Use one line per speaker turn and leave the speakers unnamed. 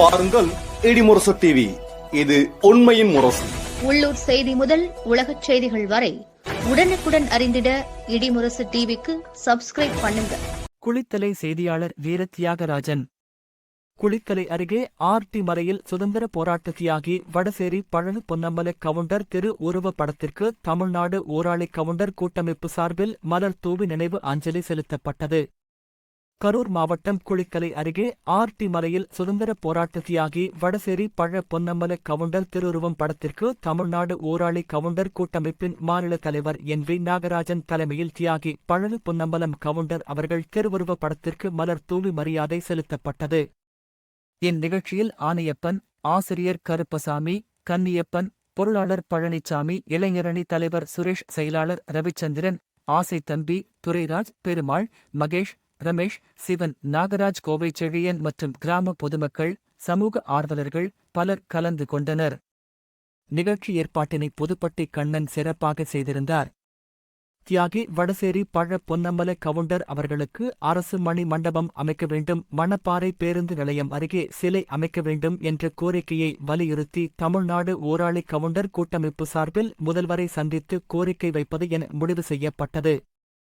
பாருங்கள் இடிமுரசு டிவி இது உண்மையின் முரசு.
உள்ளூர் செய்தி முதல் உலகச் செய்திகள் வரை உடனுக்குடன் அறிந்திட இடிமுரசு டிவிக்கு சப்ஸ்கிரைப் பண்ணுங்க.
குளித்தலை செய்தியாளர் வீர தியாகராஜன் குளித்தலை அருகே ஆர்டி மலையில் சுதந்திர போராட்ட தியாகி வடசேரி பழனி பொன்னம்பல கவுண்டர் திரு உருவ படத்திற்கு தமிழ்நாடு ஊராளி கவுண்டர் கூட்டமைப்பு சார்பில் மலர் தூவி நினைவு அஞ்சலி செலுத்தப்பட்டது. கரூர் மாவட்டம் குளிக்கலை அருகே ஆர்டி மலையில் சுதந்திர போராட்ட தியாகி வடசேரி பழ பொன்னம்பல கவுண்டர் திருவுருவம் படத்திற்கு தமிழ்நாடு ஊராளி கவுண்டர் கூட்டமைப்பின் மாநில தலைவர் என் வி நாகராஜன் தலைமையில் தியாகி பழனி பொன்னம்பலம் கவுண்டர் அவர்கள் திருவுருவ படத்திற்கு மலர் தூவி மரியாதை செலுத்தப்பட்டது. இந்நிகழ்ச்சியில் ஆணையப்பன் ஆசிரியர் கருப்பசாமி கன்னியப்பன் பொருளாளர் பழனிசாமி இளைஞரணி தலைவர் சுரேஷ் செயலாளர் ரவிச்சந்திரன் ஆசை தம்பி துரைராஜ் பெருமாள் மகேஷ் ரமேஷ் சிவன் நாகராஜ் கோவை செழியன் மற்றும் கிராம பொதுமக்கள் சமூக ஆர்வலர்கள் பலர் கலந்து கொண்டனர். நிகழ்ச்சி ஏற்பாட்டினை புதுப்பட்டி கண்ணன் சிறப்பாக செய்திருந்தார். தியாகி வடசேரி பழ பொன்னம்பல கவுண்டர் அவர்களுக்கு அரசு மணி மண்டபம் அமைக்க வேண்டும் மணப்பாறை பேருந்து நிலையம் அருகே சிலை அமைக்க வேண்டும் என்ற கோரிக்கையை வலியுறுத்தி தமிழ்நாடு ஓராளி கவுண்டர் கூட்டமைப்பு சார்பில் முதல்வரை சந்தித்து கோரிக்கை வைப்பது என முடிவு செய்யப்பட்டது.